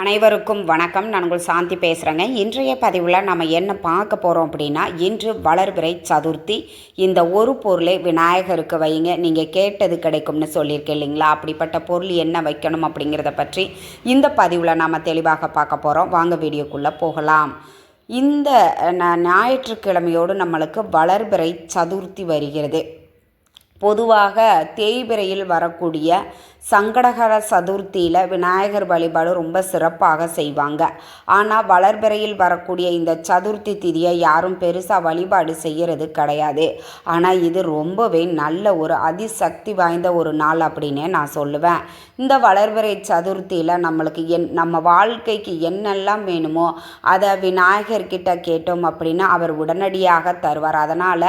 அனைவருக்கும் வணக்கம். நான் உங்கள் சாந்தி பேசுகிறேங்க இன்றைய பதிவில் நம்ம என்ன பார்க்க போகிறோம் அப்படின்னா இன்று வளர்பிறை சதுர்த்தி. இந்த ஒரு பொருளை விநாயகருக்கு வைங்க. நீங்கள் கேட்டது கிடைக்கும்னு சொல்லியிருக்கேன் இல்லைங்களா? அப்படிப்பட்ட பொருள் என்ன வைக்கணும் அப்படிங்கிறத பற்றி இந்த பதிவில் நாம் தெளிவாக பார்க்க போகிறோம் வாங்க வீடியோக்குள்ளே போகலாம். இந்த ஞாயிற்றுக்கிழமையோடு நம்மளுக்கு வளர்பிறை சதுர்த்தி வருகிறது. பொதுவாக தேய்பிரையில் வரக்கூடிய சங்கடகர சதுர்த்தியில் விநாயகர் வழிபாடு ரொம்ப சிறப்பாக செய்வாங்க. ஆனால் வளர்பிறையில் வரக்கூடிய இந்த சதுர்த்தி திதியை யாரும் பெருசாக வழிபாடு செய்கிறது கிடையாது. ஆனால் இது ரொம்பவே நல்ல ஒரு அதிசக்தி வாய்ந்த ஒரு நாள் அப்படின்னே நான் சொல்லுவேன். இந்த வளர்பிறை சதுர்த்தியில் நம்மளுக்கு என் நம்ம வாழ்க்கைக்கு என்னெல்லாம் வேணுமோ அதை விநாயகர்கிட்ட கேட்டோம் அப்படின்னா அவர் உடனடியாக தருவார். அதனால்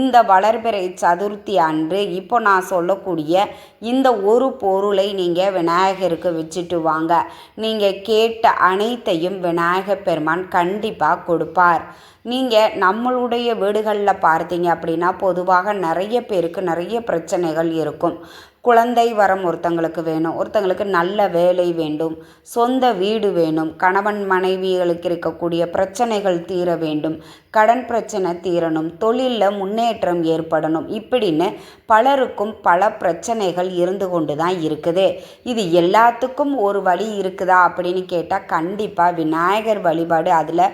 இந்த வளர்பிறை சதுர்த்தி அன்று இப்போ நான் சொல்லக்கூடிய இந்த ஒரு பொருளை நீங்கள் விநாயகருக்கு வச்சுட்டு வாங்க. நீங்கள் கேட்ட அனைத்தையும் விநாயகர் பெருமான் கண்டிப்பாக கொடுப்பார். நீங்கள் நம்மளுடைய வீடுகளில் பார்த்தீங்க அப்படின்னா பொதுவாக நிறைய பேருக்கு நிறைய பிரச்சனைகள் இருக்கும். குழந்தை வரம் ஒருத்தங்களுக்கு வேணும். ஒருத்தங்களுக்கு நல்ல வேலை வேண்டும். சொந்த வீடு வேணும். கணவன் மனைவிகளுக்கு இருக்கக்கூடிய பிரச்சனைகள் தீர வேண்டும். கடன் பிரச்சனை தீரணும். தொழிலில் முன்னேற்றம் ஏற்படணும். இப்படின்னு பலருக்கும் பல பிரச்சனைகள் இருந்து கொண்டு தான் இருக்குது. இது எல்லாத்துக்கும் ஒரு வழி இருக்குதா அப்படின்னு கேட்டால் கண்டிப்பாக விநாயகர் வழிபாடு அதில்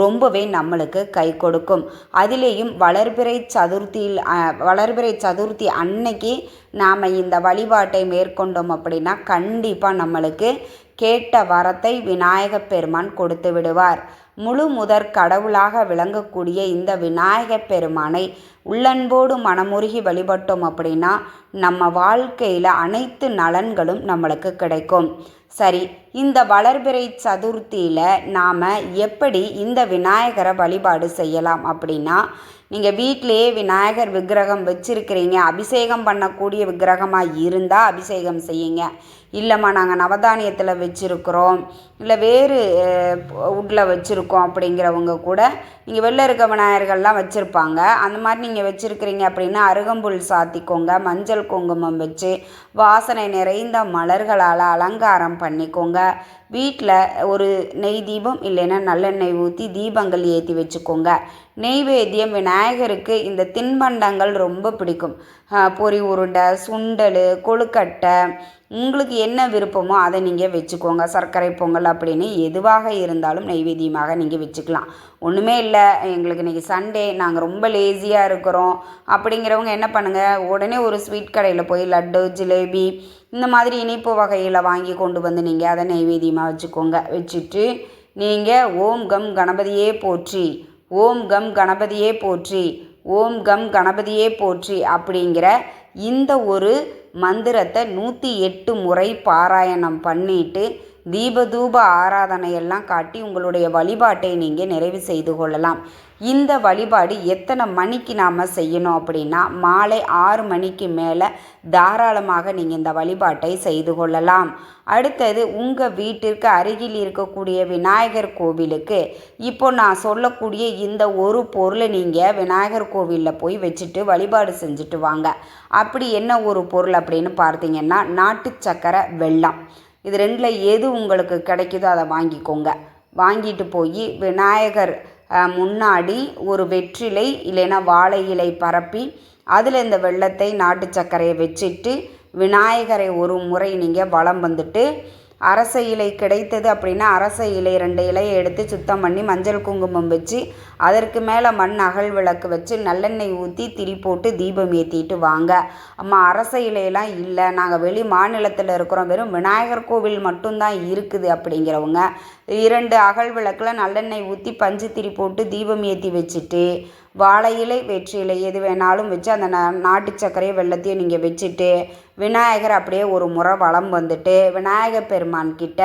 ரொம்பவே நம்மளுக்கு கை கொடுக்கும். அதிலேயும் வளர்பிறை சதுர்த்தியில் வளர்பிறை சதுர்த்தி அன்னைக்கு நாம் இந்த வழிபாட்டை மேற்கொண்டோம் அப்படின்னா கண்டிப்பாக நம்மளுக்கு கேட்ட வரத்தை விநாயகப் பெருமான் கொடுத்து விடுவார். முழு முதற் கடவுளாக விளங்கக்கூடிய இந்த விநாயகப் பெருமானை உள்ளன்போடு மனமுருகி வழிபட்டோம் அப்படின்னா நம்ம வாழ்க்கையில் அனைத்து நலன்களும் நம்மளுக்கு கிடைக்கும். சரி இந்த வளர்பிறை சதுர்த்தியில் நாம் எப்படி இந்த விநாயகரை வழிபாடு செய்யலாம் அப்படின்னா நீங்கள் வீட்டிலேயே விநாயகர் விக்கிரகம் வச்சுருக்கிறீங்க அபிஷேகம் பண்ணக்கூடிய விக்கிரகமாக இருந்தால் அபிஷேகம் செய்யுங்க. இல்லைம்மா நாங்கள் நவதானியத்தில் வச்சுருக்குறோம். இல்லை வேறு உட்டில் வச்சுருக்கோம் அப்படிங்கிறவங்க கூட. இங்கே வெளில இருக்க விநாயகர்கள்லாம் வச்சுருப்பாங்க. அந்த மாதிரி நீங்கள் வச்சுருக்கிறீங்க அப்படின்னா அருகம்புல் சாத்திக்கோங்க மஞ்சள் குங்குமம் வச்சு வாசனை நிறைந்த மலர்களால் அலங்காரம் பண்ணிக்கோங்க. வீட்டில் ஒரு நெய் தீபம் இல்லைன்னா நல்லெண்ணெய் ஊற்றி தீபங்கள் ஏற்றி வச்சுக்கோங்க. நெய்வேத்தியம் விநாயகருக்கு இந்த தின்பண்டங்கள் ரொம்ப பிடிக்கும். பொறி பொரி உருண்டை சுண்டல் கொழுக்கட்டை உங்களுக்கு என்ன விருப்பமோ அதை நீங்கள் வச்சுக்கோங்க. சர்க்கரை பொங்கல் அப்படின்னு எதுவாக இருந்தாலும் நைவேத்தியமாக நீங்கள் வச்சுக்கலாம். ஒன்றுமே இல்லை. எங்களுக்கு இன்றைக்கி சண்டே நாங்கள் ரொம்ப லேசியாக இருக்கிறோம். அப்படிங்கிறவங்க என்ன பண்ணுங்கள் உடனே ஒரு ஸ்வீட் கடையில் போய் லட்டு ஜிலேபி இந்த மாதிரி இனிப்பு வகையில் வாங்கி கொண்டு வந்து நீங்கள் அதை நைவேத்தியமாக வச்சுக்கோங்க. வச்சுட்டு நீங்கள் ஓம் கம் கணபதியே போற்றி. ஓம் கம் கணபதியே போற்றி. ஓம் கம் கணபதியே போற்றி அப்படிங்கிற இந்த ஒரு மந்திரத்தை நூற்றி எட்டு முறை பாராயணம் பண்ணிட்டு தீபதூப ஆராதனையெல்லாம் காட்டி உங்களுடைய வழிபாட்டை நீங்கள் நிறைவு செய்து கொள்ளலாம். இந்த வழிபாடு எத்தனை மணிக்கு நாம் செய்யணும் அப்படின்னா மாலை ஆறு மணிக்கு மேலே தாராளமாக நீங்கள் இந்த வழிபாட்டை செய்து கொள்ளலாம். அடுத்தது உங்கள் வீட்டிற்கு அருகில் இருக்கக்கூடிய விநாயகர் கோவிலுக்கு இப்போ நான் சொல்லக்கூடிய இந்த ஒரு பொருளை நீங்கள் விநாயகர் கோவிலில் போய் வச்சுட்டு வழிபாடு செஞ்சுட்டு வாங்க. அப்படி என்ன ஒரு பொருள் அப்படின்னு பார்த்தீங்கன்னா நாட்டு சக்கரை வெள்ளம் இது ரெண்டில் எது உங்களுக்கு கிடைக்குதோ அதை வாங்கிக்கோங்க. வாங்கிட்டு போய் விநாயகர் முன்னாடி ஒரு வெற்றிலை இல்லைன்னா வாழை இலை பரப்பி அதில் இந்த வெள்ளத்தை நாட்டு சர்க்கரையை வச்சுட்டு விநாயகரை ஒரு முறை நீங்கள் வலம் வந்துட்டு அரச இலை கிடைத்தது அப்படின்னா அரச இலை ரெண்டு இலையை எடுத்து சுத்தம் பண்ணி மஞ்சள் குங்குமம் வச்சு அதற்கு மேலே மண் அகல் விளக்கு வச்சு நல்லெண்ணெய் ஊற்றி திரி போட்டு தீபம் ஏற்றிட்டு வாங்க. அம்மா அரச இலையெல்லாம் இல்லை. நாங்கள் வெளி மாநிலத்தில் இருக்கிறோம். வெறும் விநாயகர் கோவில் மட்டும்தான் இருக்குது அப்படிங்கிறவங்க. இரண்டு அகல் விளக்கில் நல்லெண்ணெய் ஊற்றி பஞ்சு திரி போட்டு தீபம் ஏற்றி வச்சுட்டு வாழை இலை வெற்றி இலை எது வேணாலும் வச்சு அந்த நா நாட்டு சர்க்கரையை வெள்ளத்தையும் நீங்கள் வச்சுட்டு விநாயகர் அப்படியே ஒரு முறை வளம் வந்துட்டு விநாயகர் பெருமான் கிட்ட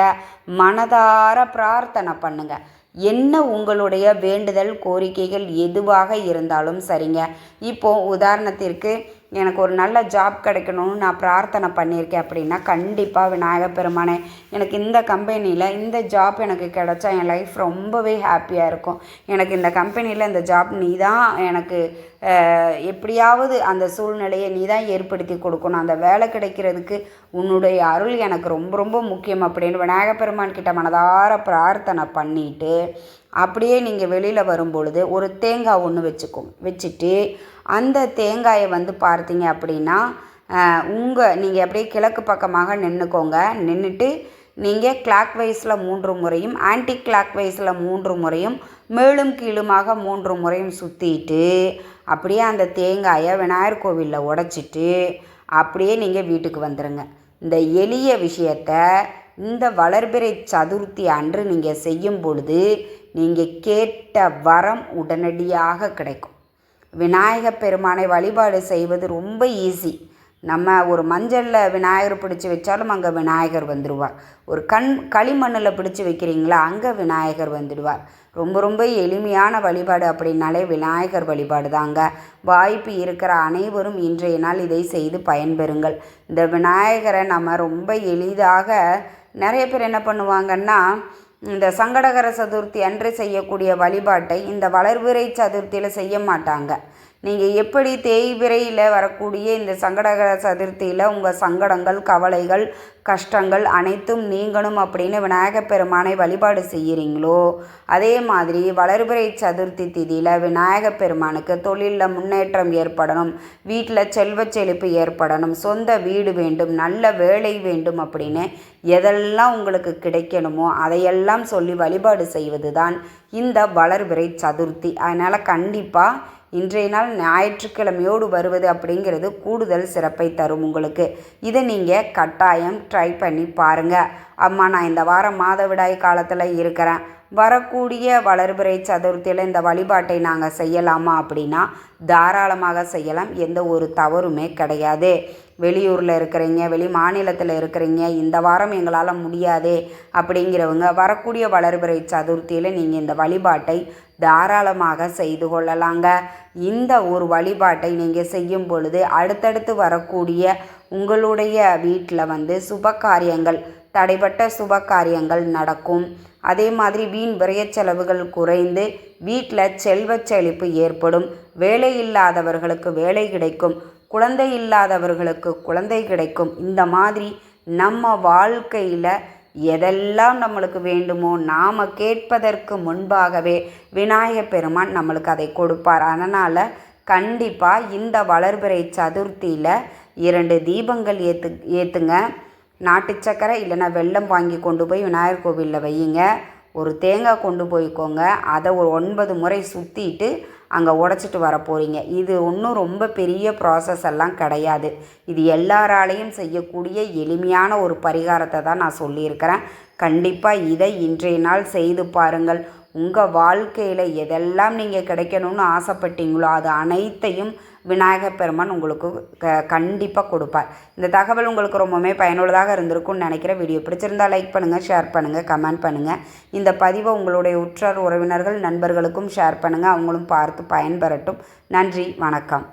மனதார பிரார்த்தனை பண்ணுங்க. என்ன உங்களுடைய வேண்டுதல் கோரிக்கைகள் எதுவாக இருந்தாலும் சரிங்க. இப்போ உதாரணத்திற்கு எனக்கு ஒரு நல்ல ஜாப் கிடைக்கணும்னு நான் பிரார்த்தனை பண்ணியிருக்கேன் அப்படின்னா கண்டிப்பாக விநாயகப் பெருமானே எனக்கு இந்த கம்பெனியில் இந்த ஜாப் எனக்கு கிடைச்சா என் லைஃப் ரொம்பவே ஹாப்பியாக இருக்கும். எனக்கு இந்த கம்பெனியில் இந்த ஜாப் நீ தான் எனக்கு எப்படியாவது அந்த சூழ்நிலையை நீ தான் ஏற்படுத்தி கொடுக்கணும். அந்த வேலை கிடைக்கிறதுக்கு உன்னுடைய அருள் எனக்கு ரொம்ப ரொம்ப முக்கியம் அப்படின்னு விநாயகப் பெருமான் கிட்ட மனதார பிரார்த்தனை பண்ணிட்டு அப்படியே நீங்கள் வெளியில் வரும்பொழுது ஒரு தேங்காய் ஒன்று வச்சுக்கோங்க வச்சுட்டு அந்த தேங்காயை வந்து பார்த்தீங்க அப்படின்னா உங்கள் நீங்கள் அப்படியே கிழக்கு பக்கமாக நின்றுக்கோங்க நின்றுட்டு நீங்கள் கிளாக் வைஸில் மூன்று முறையும் ஆன்டி கிளாக் வைஸில் மூன்று முறையும் மேலும் கீழுமாக மூன்று முறையும் சுற்றிட்டு அப்படியே அந்த தேங்காயை விநாயகர் கோவிலில் உடைச்சிட்டு அப்படியே நீங்கள் வீட்டுக்கு வந்துடுங்க இந்த எளிய விஷயத்த இந்த வளர்பிறை சதுர்த்தி அன்று நீங்கள் செய்யும் பொழுது நீங்கள் கேட்ட வரம் உடனடியாக கிடைக்கும். விநாயகப் பெருமானை வழிபாடு செய்வது ரொம்ப ஈஸி நம்ம ஒரு மஞ்சளில் விநாயகர் பிடிச்சி வச்சாலும் அங்கே விநாயகர் வந்துடுவார் ஒரு கண் களிமண்ணில் பிடிச்சி வைக்கிறீங்களா அங்கே விநாயகர் வந்துடுவார். ரொம்ப ரொம்ப எளிமையான வழிபாடு அப்படின்னாலே விநாயகர் வழிபாடு தாங்க வாய்ப்பு இருக்கிற அனைவரும் இன்றைய நாள் இதை செய்து பயன்பெறுங்கள். இந்த விநாயகரை நம்ம ரொம்ப எளிதாக நிறைய பேர் என்ன பண்ணுவாங்கன்னா இந்த சங்கடகர சதுர்த்தி அன்று செய்யக்கூடிய வழிபாட்டை இந்த வளர்பிறை சதுர்த்தியில் செய்ய மாட்டாங்க. நீங்கள் எப்படி தேய்பிரையில் வரக்கூடிய இந்த சங்கடகர சதுர்த்தியில் உங்கள் சங்கடங்கள் கவலைகள் கஷ்டங்கள் அனைத்தும் நீங்கணும் அப்படின்னு விநாயகப் பெருமானை வழிபாடு செய்கிறீங்களோ அதே மாதிரி வளர்பிறை சதுர்த்தி திதியில் விநாயகப் பெருமானுக்கு தொழிலில் முன்னேற்றம் ஏற்படணும் வீட்டில் செல்வ செழிப்பு ஏற்படணும் சொந்த வீடு வேண்டும் நல்ல வேலை வேண்டும் அப்படின்னு எதெல்லாம் உங்களுக்கு கிடைக்கணுமோ அதையெல்லாம் சொல்லி வழிபாடு செய்வது தான் இந்த வளர்பிறை சதுர்த்தி. அதனால் கண்டிப்பாக இன்றைய நாள் ஞாயிற்றுக்கிழமையோடு வருவது அப்படிங்கிறது கூடுதல் சிறப்பை தரும் உங்களுக்கு. இதை நீங்கள் கட்டாயம் ட்ரை பண்ணி பாருங்கள் அம்மா நான் இந்த வாரம் மாதவிடாய் காலத்தில் இருக்கிறேன். வரக்கூடிய வளர்பிறை சதுர்த்தியில் இந்த வழிபாட்டை நாங்கள் செய்யலாமா அப்படின்னா தாராளமாக செய்யலாம். எந்த ஒரு தவறுமே கிடையாது. வெளியூரில் இருக்கிறீங்க வெளி மாநிலத்தில் இருக்கிறீங்க இந்த வாரம் எங்களால் முடியாது அப்படிங்கிறவங்க வரக்கூடிய வளர்பிறை சதுர்த்தியில் நீங்கள் இந்த வழிபாட்டை தாராளமாக செய்து கொள்ளலாங்க. இந்த ஒரு வழிபாட்டை நீங்கள் செய்யும் பொழுது அடுத்தடுத்து வரக்கூடிய உங்களுடைய வீட்டில் வந்து சுப காரியங்கள் தடைப்பட்ட சுப காரியங்கள் நடக்கும். அதே மாதிரி வீண் விரைய செலவுகள் குறைந்து வீட்டில் செல்வச் செழிப்பு ஏற்படும். வேலை இல்லாதவர்களுக்கு வேலை கிடைக்கும். குழந்தை இல்லாதவர்களுக்கு குழந்தை கிடைக்கும். இந்த மாதிரி நம்ம வாழ்க்கையில் எதெல்லாம் நம்மளுக்கு வேண்டுமோ நாம் கேட்பதற்கு முன்பாகவே விநாயகப் பெருமான் நம்மளுக்கு அதை கொடுப்பார். அதனால் கண்டிப்பாக இந்த வளர்பிறை சதுர்த்தியில் இரண்டு தீபங்கள் ஏற்று ஏற்றுங்க நாட்டு சக்கரை இல்லைன்னா வெல்லம் வாங்கி கொண்டு போய் விநாயகர் கோவிலில் வையுங்க. ஒரு தேங்காய் கொண்டு போய்க்கோங்க. அதை ஒரு ஒன்பது முறை சுற்றிட்டு அங்கே உடச்சிட்டு வர போகிறீங்க இது ஒன்றும் ரொம்ப பெரிய ப்ராசஸ் எல்லாம் கிடையாது. இது எல்லாராலையும் செய்யக்கூடிய எளிமையான ஒரு பரிகாரத்தை தான் நான் சொல்லியிருக்கிறேன். கண்டிப்பாக இதை இன்றைய நாள் செய்து பாருங்கள். உங்கள் வாழ்க்கையில் எதெல்லாம் நீங்கள் கிடைக்கணும்னு ஆசைப்பட்டீங்களோ அது அனைத்தையும் விநாயகர் பெருமான் உங்களுக்கு க கண்டிப்பாக கொடுப்பார். இந்த தகவல் உங்களுக்கு ரொம்பவுமே பயனுள்ளதாக இருந்திருக்கும்னு நினைக்கிற வீடியோ பிடிச்சிருந்தால் லைக் பண்ணுங்கள் ஷேர் பண்ணுங்கள் கமெண்ட் பண்ணுங்கள் இந்த பதிவை உங்களுடைய உற்றார் உறவினர்கள் நண்பர்களுக்கும் ஷேர் பண்ணுங்கள் அவங்களும் பார்த்து பயன்பெறட்டும். நன்றி வணக்கம்.